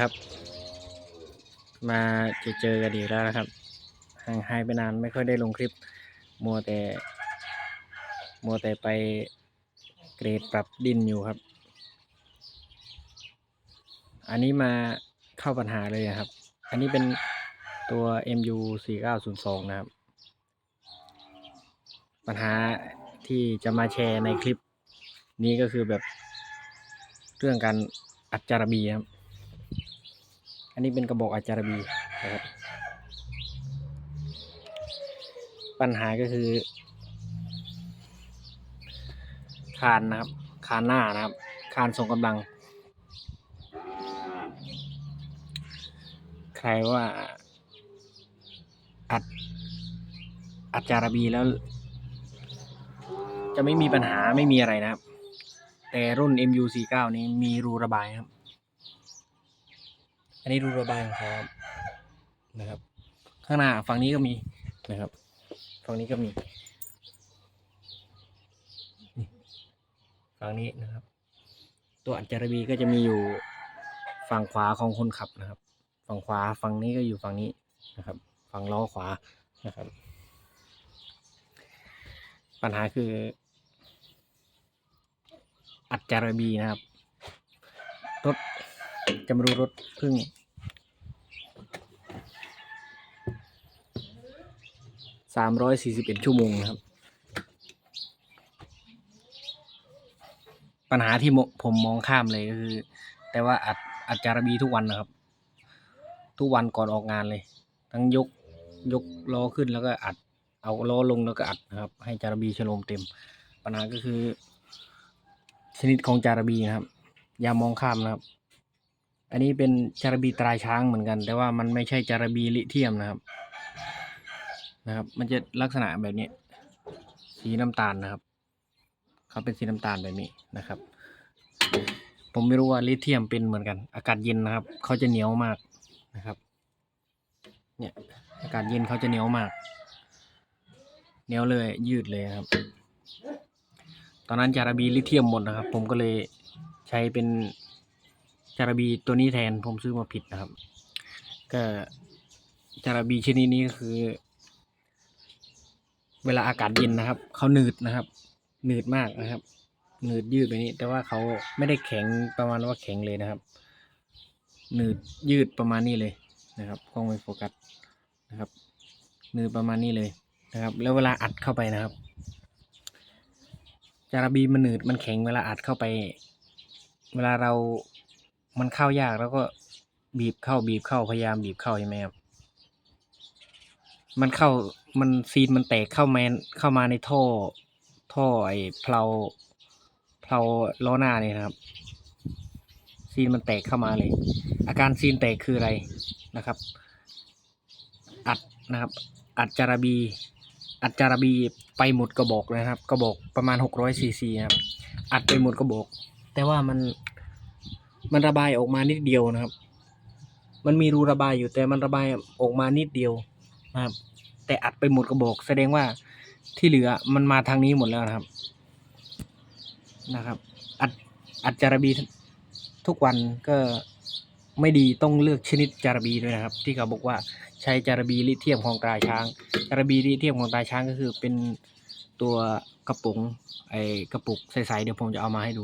ครับ มาเจอเจอกันอีกแล้วนะครับห่างหายไปนานไม่ค่อยได้ลงคลิป มัวแต่ มัวแต่ไปเกรดปรับดินอยู่ครับ อันนี้มาเข้าปัญหาเลยนะครับ อันนี้เป็นตัว MU 4902 นะครับ ปัญหาที่จะมาแชร์ในคลิป นี้ก็คือแบบเรื่องการอัดจารบีครับ อันนี้เป็นกระบอกอัดจารบีนะครับปัญหาก็คือคานนะครับคานหน้านะครับคานส่งกำลัง ใครว่าอัดอัดจารบีแล้ว จะไม่มีปัญหาไม่มีอะไรนะครับ แต่รุ่น MU49 นี้มีรูระบายครับ อันนี้รูระบายของเขาครับนะครับ ข้างหน้าฝั่งนี้ก็มีนะครับ ฝั่งนี้ก็มีนี่ฝั่งนี้นะครับ ตัวอัจจารบีก็จะมีอยู่ฝั่งขวาของคนขับนะครับ ฝั่งขวาฝั่งนี้ก็อยู่ฝั่งนี้นะครับ ฝั่งล้อขวานะครับ ปัญหาคือ อัจจารบีนะครับรถ จะมาดูรถเพึ่ง สามร้อยสี่สิบเอ็ดชั่วโมงนะครับ ปัญหาที่ผมมองข้ามเลยก็คือ แต่ว่าอัดอัดจารบีทุกวันนะครับ ทุกวันก่อนออกงานเลย ทั้งยกยกล้อขึ้นแล้วก็อัด เอาล้อลงแล้วก็อัดนะครับ ให้จารบีฉลมเต็ม ปัญหาก็คือ ชนิดของจารบีนะครับ อย่ามองข้ามนะครับ อันนี้เป็นจารบีตรายช้างเหมือนกัน แต่ว่ามันไม่ใช่จารบีลิเทียมนะครับ นะครับ มันจะลักษณะแบบนี้ สีน้ำตาลนะครับ เขาเป็นสีน้ำตาลแบบนี้นะครับ ผมไม่รู้ว่าลิเทียมเป็นเหมือนกัน อากาศเย็นนะครับ เขาจะเหนียวมากนะครับ เนี่ยอากาศเย็นเขาจะเหนียวมากเหนียวเลย ยืดเลยครับ ตอนนั้นจารบีลิเทียมหมดนะครับ ผมก็เลยใช้เป็น จาระบีตัวนี้แทนผมซื้อมาผิดนะครับ ก็จาระบีชนิดนี้ก็คือ เวลาอากาศเย็นนะครับเขาหนืดนะครับ หนืดมากนะครับ หนืดยืดแบบนี้ แต่ว่าเขาไม่ได้แข็งประมาณว่าแข็งเลยนะครับ หนืดยืดประมาณนี้เลยนะครับกล้องไม่โฟกัสนะครับ หนืดประมาณนี้เลยนะครับ แล้วเวลาอัดเข้าไปนะครับจาระบีมันหนืดมันแข็งเวลาอัดเข้าไป เวลาเรา มันเข้ายากแล้วก็บีบเข้าบีบเข้าพยายามบีบเข้าใช่ไหมครับมันเข้ามันซีนมันแตกเข้ามาเข้ามาในท่อ ท่อไอ้เพลาเพลาล้อหน้านี่นะครับ ซีนมันแตกเข้ามาเลย อาการซีนแตกคืออะไรนะครับ อัดนะครับ อัดจาระบี อัดจาระบีไปหมดกระบอกนะครับ กระบอกประมาณหกร้อยซีซีนะครับ อัดไปหมดกระบอก แต่ว่ามัน มันระบายออกมานิดเดียวนะครับ มันมีรูระบายอยู่แต่มันระบายออกมานิดเดียวนะครับ แต่อัดไปหมดกระบอก แสดงว่าที่เหลือมันมาทางนี้หมดแล้วนะครับ นะครับ อัดอัดจารบีทุกวันก็ไม่ดีต้องเลือกชนิดจารบีด้วยนะครับ ที่เขาบอกว่าใช้จารบีลิเทียมของตราช้าง จารบีลิเทียมของตราช้างก็คือเป็นตัวกระปุกไอกระปุกใสๆเดี๋ยวผมจะเอามาให้ดู